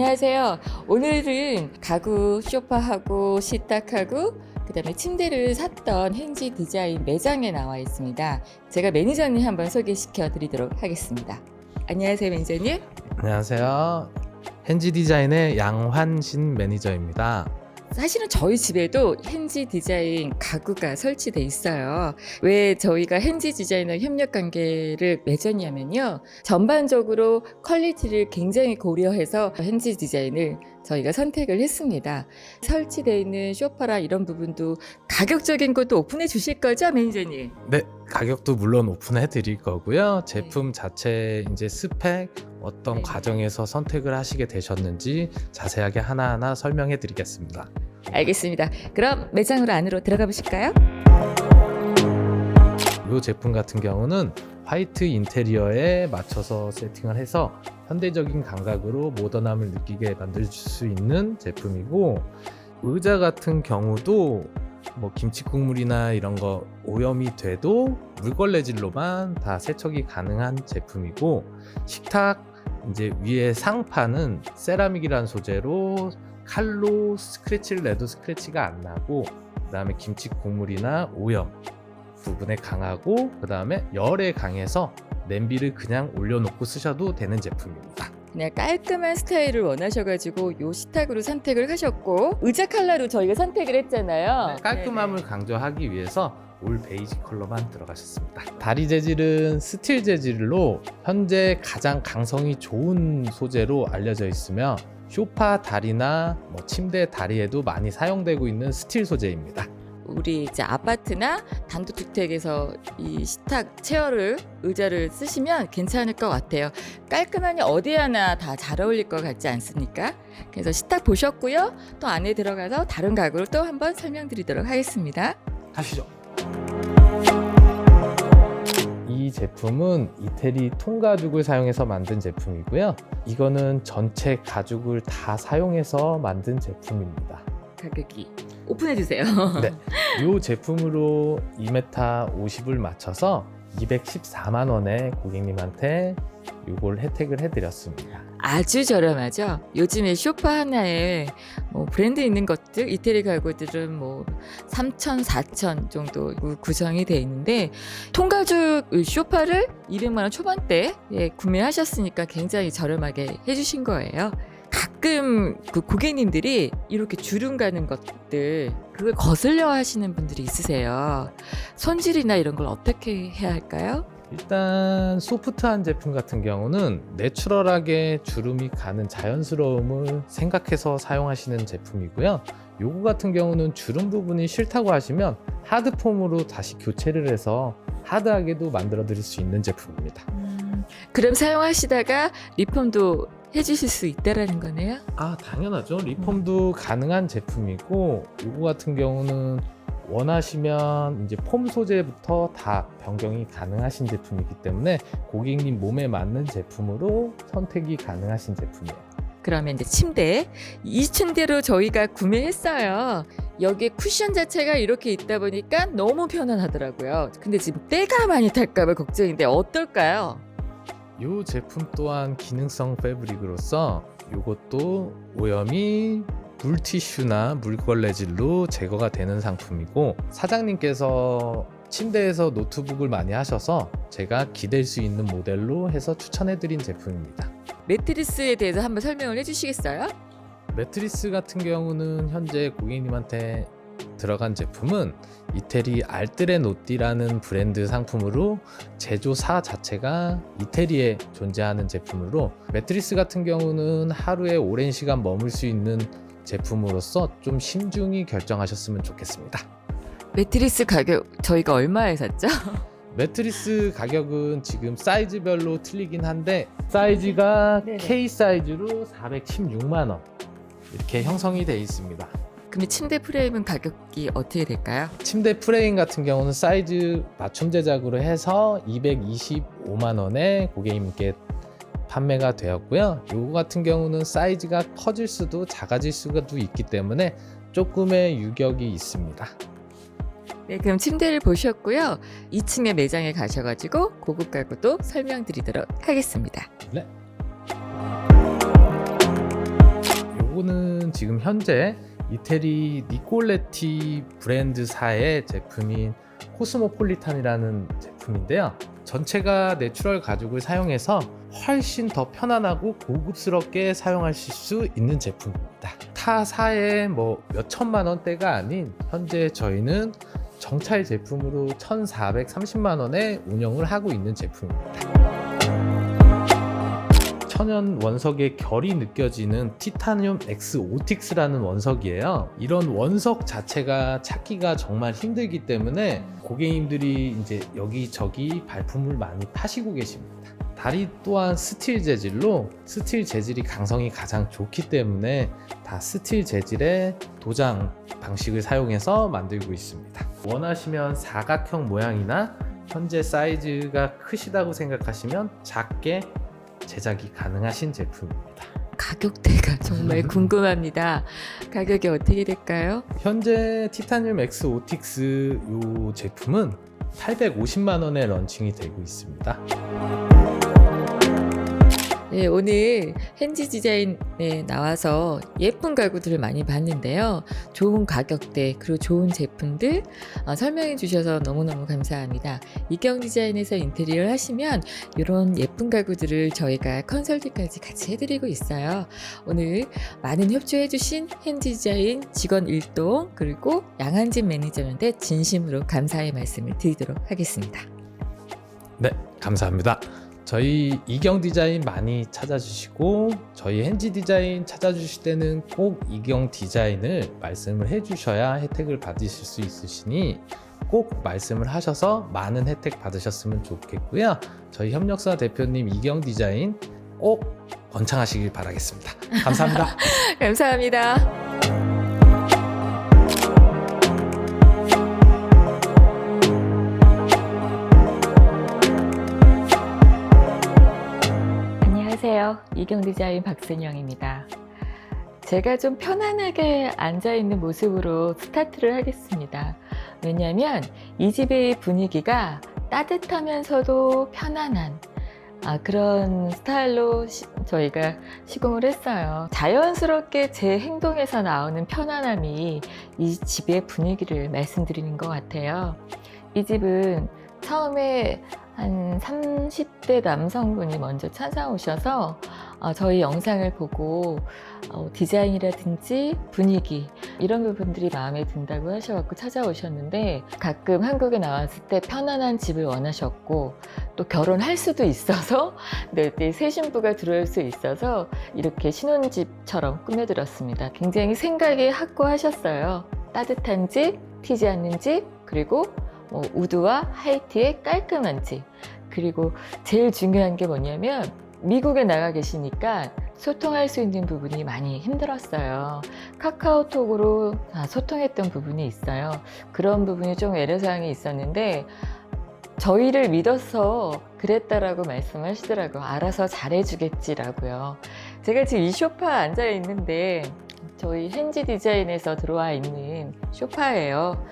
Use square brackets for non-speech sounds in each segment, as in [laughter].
안녕하세요. 오늘은 가구 쇼파하고 식탁하고 그 다음에 침대를 샀던 hen지 디자인 매장에 나와 있습니다. 제가 매니저님 한번 소개시켜 드리도록 하겠습니다. 안녕하세요, 매니저님. 안녕하세요. hen지 디자인의 양환신 매니저입니다. 사실은 저희 집에도 hen지 디자인 가구가 설치돼 있어요. 왜 저희가 hen지 디자이너 협력 관계를 맺었냐면요. 전반적으로 퀄리티를 굉장히 고려해서 hen지 디자인을 저희가 선택을 했습니다. 설치되어 있는 쇼파라 이런 부분도 가격적인 것도 오픈해 주실 거죠, 매니저님? 네, 가격도 물론 오픈해 드릴 거고요. 제품 자체 이제 스펙 어떤 네. 과정에서 선택을 하시게 되셨는지 자세하게 하나하나 설명해 드리겠습니다. 알겠습니다. 그럼 매장으로 안으로 들어가 보실까요? 이 제품 같은 경우는 화이트 인테리어에 맞춰서 세팅을 해서 현대적인 감각으로 모던함을 느끼게 만들 수 있는 제품이고 의자 같은 경우도 뭐 김치 국물이나 이런 거 오염이 돼도 물걸레질로만 다 세척이 가능한 제품이고 식탁 이제 위에 상판은 세라믹이란 소재로 칼로 스크래치를 내도 스크래치가 안 나고 그 다음에 김치 국물이나 오염 부분에 강하고 그 다음에 열에 강해서 냄비를 그냥 올려놓고 쓰셔도 되는 제품입니다. 그냥 깔끔한 스타일을 원하셔가지고 요 식탁으로 선택을 하셨고 의자 컬러로 저희가 선택을 했잖아요. 네, 깔끔함을 강조하기 위해서 올 베이지 컬러만 들어가셨습니다. 다리 재질은 스틸 재질로 현재 가장 강성이 좋은 소재로 알려져 있으며 쇼파 다리나 뭐 침대 다리에도 많이 사용되고 있는 스틸 소재입니다. 우리 이제 아파트나 단독주택에서 이 식탁 체어를 의자를 쓰시면 괜찮을 것 같아요. 깔끔하니 어디 하나 다 잘 어울릴 것 같지 않습니까? 그래서 식탁 보셨고요. 또 안에 들어가서 다른 가구를 또 한번 설명드리도록 하겠습니다. 가시죠. 이 제품은 이태리 통가죽을 사용해서 만든 제품이고요. 이거는 전체 가죽을 다 사용해서 만든 제품입니다. 가격이 오픈해 주세요. 네. [laughs] 이 제품으로 2m 50을 맞춰서 214만 원에 고객님한테 이걸 혜택을 해드렸습니다. 아주 저렴하죠. 요즘에 쇼파 하나에 뭐 브랜드 있는 것들 이태리 가구들은 뭐 3천, 4천 정도 구성이 돼 있는데 통가죽 쇼파를 200만 원 초반대에 구매하셨으니까 굉장히 저렴하게 해주신 거예요. 가끔 그 고객님들이 이렇게 주름 가는 것들 그걸 거슬려 하시는 분들이 있으세요. 손질이나 이런 걸 어떻게 해야 할까요? 일단 소프트한 제품 같은 경우는 내추럴하게 주름이 가는 자연스러움을 생각해서 사용하시는 제품이고요. 요거 같은 경우는 주름 부분이 싫다고 하시면 하드폼으로 다시 교체를 해서 하드하게도 만들어 드릴 수 있는 제품입니다. 음, 그럼 사용하시다가 리폼도 해주실 수 있다라는 거네요. 아 당연하죠 리폼도 가능한 제품이고 이거 같은 경우는 원하시면 이제 폼 소재부터 다 변경이 가능하신 제품이기 때문에 고객님 몸에 맞는 제품으로 선택이 가능하신 제품이에요 그러면 이제 침대 이 침대로 저희가 구매했어요. 여기에 쿠션 자체가 이렇게 있다 보니까 너무 편안하더라고요. 근데 지금 때가 많이 탈까봐 걱정인데 어떨까요? 이 제품 또한 기능성 패브릭으로서 이것도 오염이 물티슈나 물걸레질로 제거가 되는 상품이고 사장님께서 침대에서 노트북을 많이 하셔서 제가 기댈 수 있는 모델로 해서 추천해드린 제품입니다. 매트리스에 대해서 한번 설명을 해주시겠어요? 매트리스 같은 경우는 현재 고객님한테 들어간 제품은 이태리 알뜰레 노띠라는 브랜드 상품으로 제조사 자체가 이태리에 존재하는 제품으로 매트리스 같은 경우는 하루에 오랜 시간 머물 수 있는 제품으로서 좀 신중히 결정하셨으면 좋겠습니다. 매트리스 가격 저희가 얼마에 샀죠? [laughs] 매트리스 가격은 지금 사이즈별로 틀리긴 한데 사이즈가 네네. K 사이즈로 416만 원 이렇게 형성이 되어 있습니다. 그럼 침대 프레임은 가격이 어떻게 될까요? 침대 프레임 같은 경우는 사이즈 맞춤 제작으로 해서 225만 원에 고객님께 판매가 되었고요. 요거 같은 경우는 사이즈가 커질 수도 작아질 수도 있기 때문에 조금의 유격이 있습니다. 네, 그럼 침대를 보셨고요. 2층의 매장에 가셔가지고 고급 가구도 설명드리도록 하겠습니다. 네. 요거는 지금 현재 이태리 니콜레티 브랜드사의 제품인 코스모폴리탄이라는 제품인데요. 전체가 내추럴 가죽을 사용해서 훨씬 더 편안하고 고급스럽게 사용하실 수 있는 제품입니다. 타사의 뭐 몇천만 원대가 아닌 현재 저희는 정찰 제품으로 1,430만 원에 운영을 하고 있는 제품입니다. 천연 원석의 결이 느껴지는 티타늄 X 오틱스라는 원석이에요. 이런 원석 자체가 찾기가 정말 힘들기 때문에 고객님들이 이제 여기저기 발품을 많이 파시고 계십니다. 다리 또한 스틸 재질로 스틸 재질이 강성이 가장 좋기 때문에 다 스틸 재질의 도장 방식을 사용해서 만들고 있습니다. 원하시면 사각형 모양이나 현재 사이즈가 크시다고 생각하시면 작게 제작이 가능하신 제품입니다. 가격대가 정말 [laughs] 궁금합니다. 가격이 어떻게 될까요? 현재 티타늄 X 오틱스 이 제품은 850만 원에 런칭이 되고 있습니다. 네, 오늘 핸지 디자인에 나와서 예쁜 가구들을 많이 봤는데요. 좋은 가격대, 그리고 좋은 제품들 어, 설명해 주셔서 너무너무 감사합니다. 이경 디자인에서 인테리어를 하시면 이런 예쁜 가구들을 저희가 컨설팅까지 같이 해드리고 있어요. 오늘 많은 협조해 주신 핸지 디자인 직원 일동 그리고 양한진 매니저한테 진심으로 감사의 말씀을 드리도록 하겠습니다. 네, 감사합니다. 저희 이경 디자인 많이 찾아주시고 저희 핸지 디자인 찾아주실 때는 꼭 이경 디자인을 말씀을 해주셔야 혜택을 받으실 수 있으시니 꼭 말씀을 하셔서 많은 혜택 받으셨으면 좋겠고요. 저희 협력사 대표님 이경 디자인 꼭 번창하시길 바라겠습니다. 감사합니다. [laughs] 감사합니다. 이경 디자인 박순영입니다. 제가 좀 편안하게 앉아 있는 모습으로 스타트를 하겠습니다. 왜냐하면 이 집의 분위기가 따뜻하면서도 편안한 아, 그런 스타일로 시- 저희가 시공을 했어요. 자연스럽게 제 행동에서 나오는 편안함이 이 집의 분위기를 말씀드리는 것 같아요. 이 집은 처음에 한 30대 남성분이 먼저 찾아오셔서 어, 저희 영상을 보고 어, 디자인이라든지 분위기 이런 부분들이 마음에 든다고 하셔갖고 찾아오셨는데 가끔 한국에 나왔을 때 편안한 집을 원하셨고 또 결혼할 수도 있어서 [laughs] 네, 네, 새 신부가 들어올 수 있어서 이렇게 신혼집처럼 꾸며드렸습니다. 굉장히 생각이 확고하셨어요. 따뜻한 집, 튀지 않는 집, 그리고 뭐 우드와 하이트의 깔끔한 집. 그리고 제일 중요한 게 뭐냐면 미국에 나가 계시니까 소통할 수 있는 부분이 많이 힘들었어요. 카카오톡으로 다 소통했던 부분이 있어요. 그런 부분이 좀 애로사항이 있었는데 저희를 믿어서 그랬다라고 말씀하시더라고요. 알아서 잘해주겠지라고요. 제가 지금 이 소파 앉아 있는데 저희 핸지 디자인에서 들어와 있는 소파예요.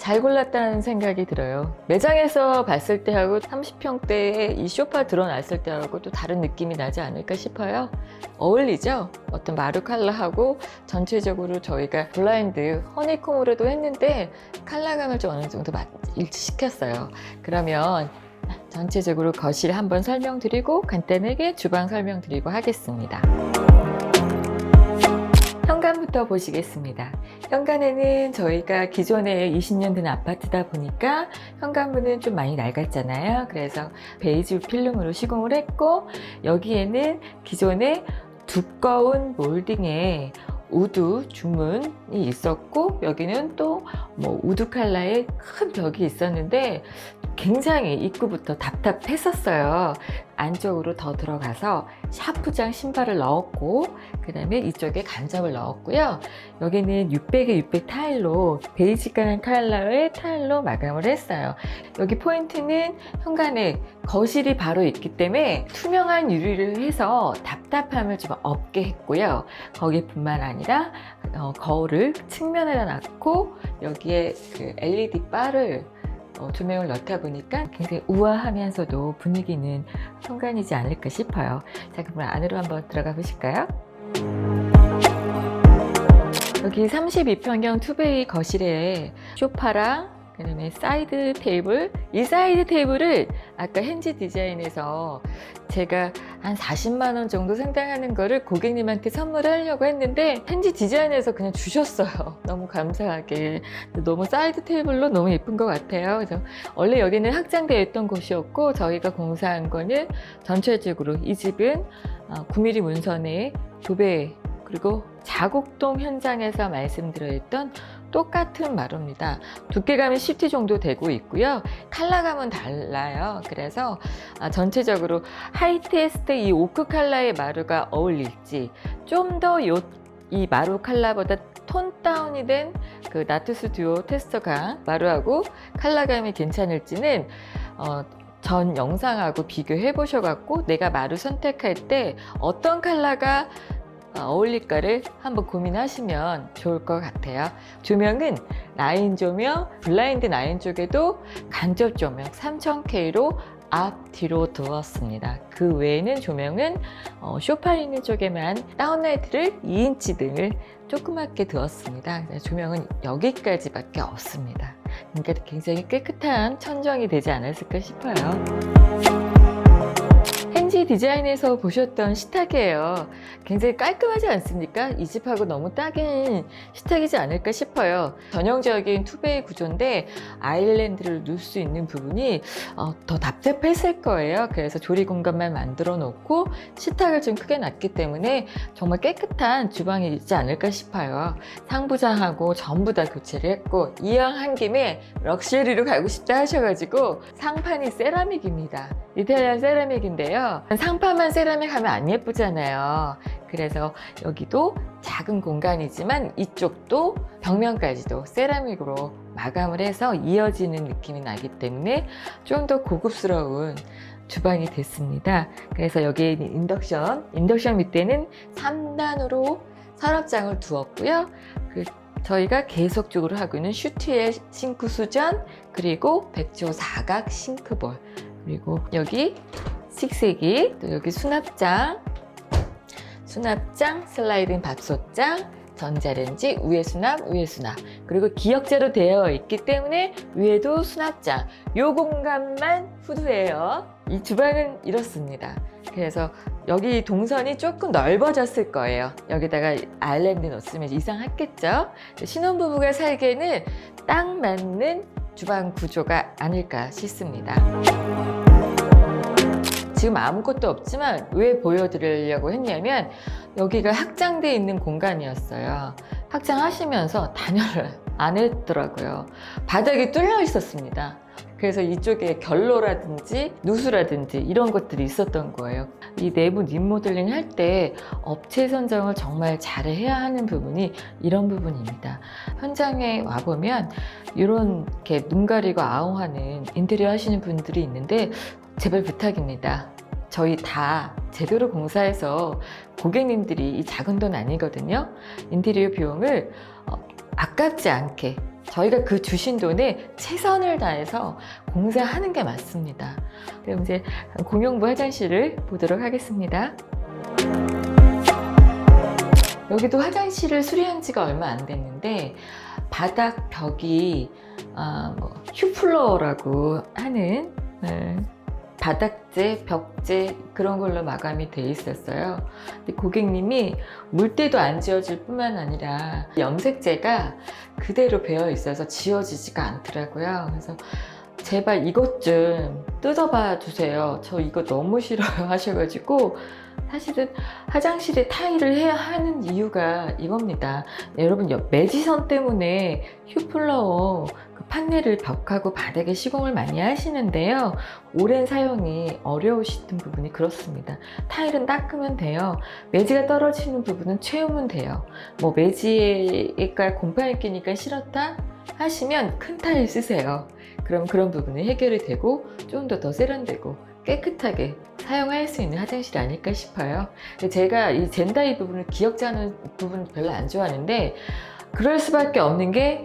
잘 골랐다는 생각이 들어요. 매장에서 봤을 때하고 30평대에 이 소파 드러났을 때하고 또 다른 느낌이 나지 않을까 싶어요. 어울리죠? 어떤 마루 컬러하고 전체적으로 저희가 블라인드 허니콤으로도 했는데 컬러감을 좀 어느 정도 맞- 일치시켰어요. 그러면 전체적으로 거실 한번 설명드리고 간단하게 주방 설명드리고 하겠습니다. 현관부터 보시겠습니다. 현관에는 저희가 기존에 20년 된 아파트다 보니까 현관문은 좀 많이 낡았잖아요. 그래서 베이지 필름으로 시공을 했고 여기에는 기존에 두꺼운 몰딩에 우드 주문이 있었고 여기는 또 뭐 우드 칼라의 큰 벽이 있었는데 굉장히 입구부터 답답했었어요. 안쪽으로 더 들어가서 샤프장 신발을 넣었고 그 다음에 이쪽에 간접을 넣었고요. 여기는 600에 600 타일로 베이직한 컬러의 타일로 마감을 했어요. 여기 포인트는 현관에 거실이 바로 있기 때문에 투명한 유리를 해서 답답함을 좀 없게 했고요. 거기뿐만 아니라 어, 거울을 측면에다 놨고 여기에 그 LED 바를 어, 조명을 넣다 보니까 굉장히 우아하면서도 분위기는 현관이지 않을까 싶어요. 자, 그럼 안으로 한번 들어가 보실까요? 여기 32평형 투베이 거실에 소파랑 그다음에 사이드 테이블 이 사이드 테이블을 아까 핸지 디자인에서 제가 한 40만 원 정도 상당하는 거를 고객님한테 선물하려고 했는데 핸지 디자인에서 그냥 주셨어요. [laughs] 너무 감사하게. 너무 사이드 테이블로 너무 예쁜 것 같아요. 그래서 원래 여기는 확장되어 있던 곳이었고 저희가 공사한 거는 전체적으로 이 집은 9mm 문선의 도배 그리고 자곡동 현장에서 말씀드렸던 똑같은 마루입니다. 두께감이 10T 정도 되고 있고요. 컬러감은 달라요. 그래서 아, 전체적으로 때이 오크 컬러의 마루가 어울릴지 좀 더 이 마루 컬러보다 톤 다운이 된 그 나투스 듀오 테스터가 마루하고 컬러감이 괜찮을지는 어, 전 영상하고 비교해 보셔갖고 내가 마루 선택할 때 어떤 컬러가 어, 어울릴까를 한번 고민하시면 좋을 것 같아요. 조명은 라인 조명, 블라인드 라인 쪽에도 간접 조명 3000K로 앞 뒤로 두었습니다. 그 외에는 조명은 어, 쇼파 있는 쪽에만 다운라이트를 2인치 등을 조그맣게 두었습니다. 조명은 여기까지밖에 없습니다. 그러니까 굉장히 깨끗한 천정이 되지 않았을까 싶어요. 디자인에서 보셨던 식탁이에요. 굉장히 깔끔하지 않습니까? 이 집하고 너무 딱인 식탁이지 않을까 싶어요. 전형적인 투베이 구조인데 아일랜드를 놓을 수 있는 부분이 어, 더 답답했을 거예요. 그래서 조리 공간만 만들어 놓고 식탁을 좀 크게 놨기 때문에 정말 깨끗한 주방이 있지 않을까 싶어요. 상부장하고 전부 다 교체를 했고 이왕 한 김에 럭셔리로 가고 싶다 하셔가지고 상판이 세라믹입니다. 이탈리안 세라믹인데요. 상판만 세라믹 하면 안 예쁘잖아요. 그래서 여기도 작은 공간이지만 이쪽도 벽면까지도 세라믹으로 마감을 해서 이어지는 느낌이 나기 때문에 좀 더 고급스러운 주방이 됐습니다. 그래서 있는 인덕션, 인덕션 밑에는 3단으로 서랍장을 두었고요. 그 저희가 계속적으로 하고 있는 슈트의 싱크 수전, 그리고 백조 사각 싱크볼, 그리고 여기 식세기, 또 여기 수납장, 수납장, 슬라이딩 밥솥장, 전자레인지, 위에 수납, 위에 수납. 그리고 기역자로 되어 있기 때문에 위에도 수납장. 요 공간만 후두예요. 이 주방은 이렇습니다. 그래서 여기 동선이 조금 넓어졌을 거예요. 여기다가 아일랜드 넣었으면 이상했겠죠? 신혼부부가 살기에는 딱 맞는 주방 구조가 아닐까 싶습니다. 지금 아무것도 없지만 왜 보여드리려고 했냐면 여기가 확장돼 있는 공간이었어요. 확장하시면서 단열을 [laughs] 안 했더라고요. 바닥이 뚫려 있었습니다. 그래서 이쪽에 결로라든지 누수라든지 이런 것들이 있었던 거예요. 이 내부 립모델링 할 때 업체 선정을 정말 잘 해야 하는 부분이 이런 부분입니다. 현장에 와보면 이런 이렇게 눈 가리고 아웅하는 인테리어 하시는 분들이 있는데 제발 부탁입니다. 저희 다 제대로 공사해서 고객님들이 이 작은 돈 아니거든요. 인테리어 비용을 어, 아깝지 않게 저희가 그 주신 돈에 최선을 다해서 공사하는 게 맞습니다. 그럼 이제 공용부 화장실을 보도록 하겠습니다. 여기도 화장실을 수리한 지가 얼마 안 됐는데 바닥 벽이 아, 뭐 휴플러라고 하는 네, 바닥재, 벽재 그런 걸로 마감이 돼 있었어요. 근데 고객님이 물때도 안 지워질 뿐만 아니라 염색재가 그대로 배어 있어서 지워지지가 않더라고요. 그래서 제발 이것 좀 뜯어봐 주세요. 저 이거 너무 싫어요 [laughs] 하셔가지고 사실은 화장실에 타일을 해야 하는 이유가 이겁니다. 여러분 옆 매지선 때문에 휴플러워 그 판넬을 벽하고 바닥에 시공을 많이 하시는데요. 오랜 사용이 어려우시던 부분이 그렇습니다. 타일은 닦으면 돼요. 매지가 떨어지는 부분은 채우면 돼요. 뭐 매지가 곰팡이 끼니까 싫었다 하시면 큰 타일 쓰세요. 그럼 그런 부분이 해결이 되고 좀 더 더 세련되고 깨끗하게 사용할 수 있는 화장실이 아닐까 싶어요. 제가 이 젠다이 부분을 기억 자는 부분 별로 안 좋아하는데 그럴 수밖에 없는 게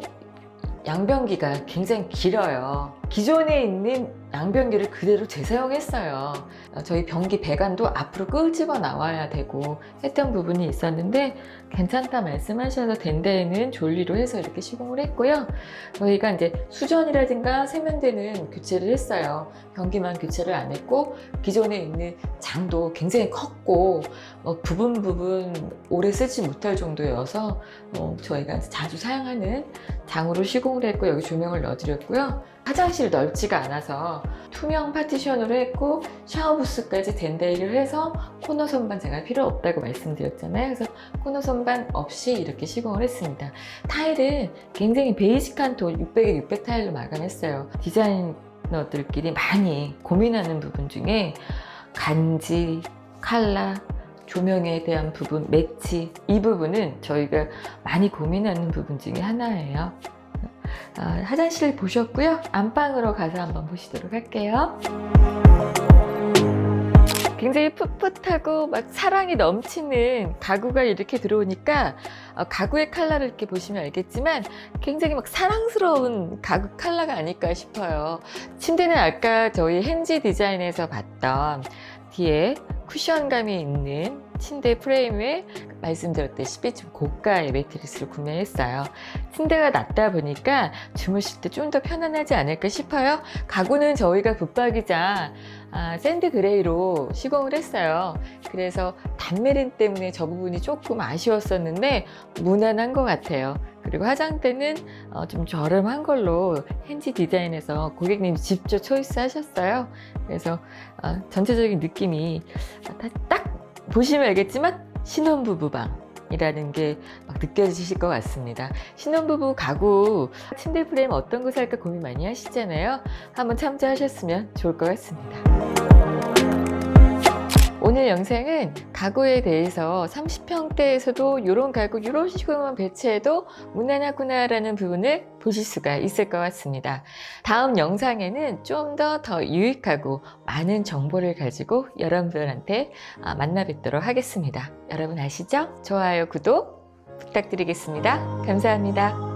양변기가 굉장히 길어요. 기존에 있는 양변기를 그대로 재사용했어요. 어, 저희 변기 배관도 앞으로 끄집어 나와야 되고 했던 부분이 있었는데 괜찮다 말씀하셔서 덴데에는 졸리로 해서 이렇게 시공을 했고요. 저희가 이제 수전이라든가 세면대는 교체를 했어요. 변기만 교체를 안 했고 기존에 있는 장도 굉장히 컸고 어, 부분 부분 오래 쓰지 못할 정도여서 어, 저희가 자주 사용하는 장으로 시공을 했고 여기 조명을 넣어드렸고요. 화장실 넓지가 않아서 투명 파티션으로 했고 샤워 부스까지 덴데이를 해서 코너 선반 제가 필요 없다고 말씀드렸잖아요. 그래서 코너 선반 없이 이렇게 시공을 했습니다. 타일은 굉장히 베이직한 톤 600에 600 타일로 마감했어요. 디자이너들끼리 많이 고민하는 부분 중에 간지, 칼라, 조명에 대한 부분, 매치 이 부분은 저희가 많이 고민하는 부분 중에 하나예요. 아, 화장실 보셨고요. 안방으로 가서 한번 보시도록 할게요. 굉장히 풋풋하고 막 사랑이 넘치는 가구가 이렇게 들어오니까 어, 가구의 컬러를 이렇게 보시면 알겠지만 굉장히 막 사랑스러운 가구 컬러가 아닐까 싶어요. 침대는 아까 저희 헨지 디자인에서 봤던 뒤에 쿠션감이 있는 침대 프레임에 말씀드렸다시피 좀 고가의 매트리스를 구매했어요. 침대가 낮다 보니까 주무실 때 좀 더 편안하지 않을까 싶어요. 가구는 저희가 붙박이자 아, 샌드 그레이로 시공을 했어요. 그래서 단메린 때문에 저 부분이 조금 아쉬웠었는데 무난한 것 같아요. 그리고 화장대는 어, 좀 저렴한 걸로 헨지 디자인에서 고객님이 직접 초이스 하셨어요. 그래서 어, 전체적인 느낌이 다- 딱 보시면 알겠지만 신혼부부방이라는 게 막 느껴지실 것 같습니다. 신혼부부 가구 침대 프레임 어떤 거 살까 고민 많이 하시잖아요. 한번 참조하셨으면 좋을 것 같습니다. 오늘 영상은 가구에 대해서 30평대에서도 이런 가구, 이런 식으로만 배치해도 무난하구나 라는 부분을 보실 수가 있을 것 같습니다. 다음 영상에는 좀 더더 유익하고 많은 정보를 가지고 여러분들한테 아, 만나 뵙도록 하겠습니다. 여러분 아시죠? 좋아요, 구독 부탁드리겠습니다. 감사합니다.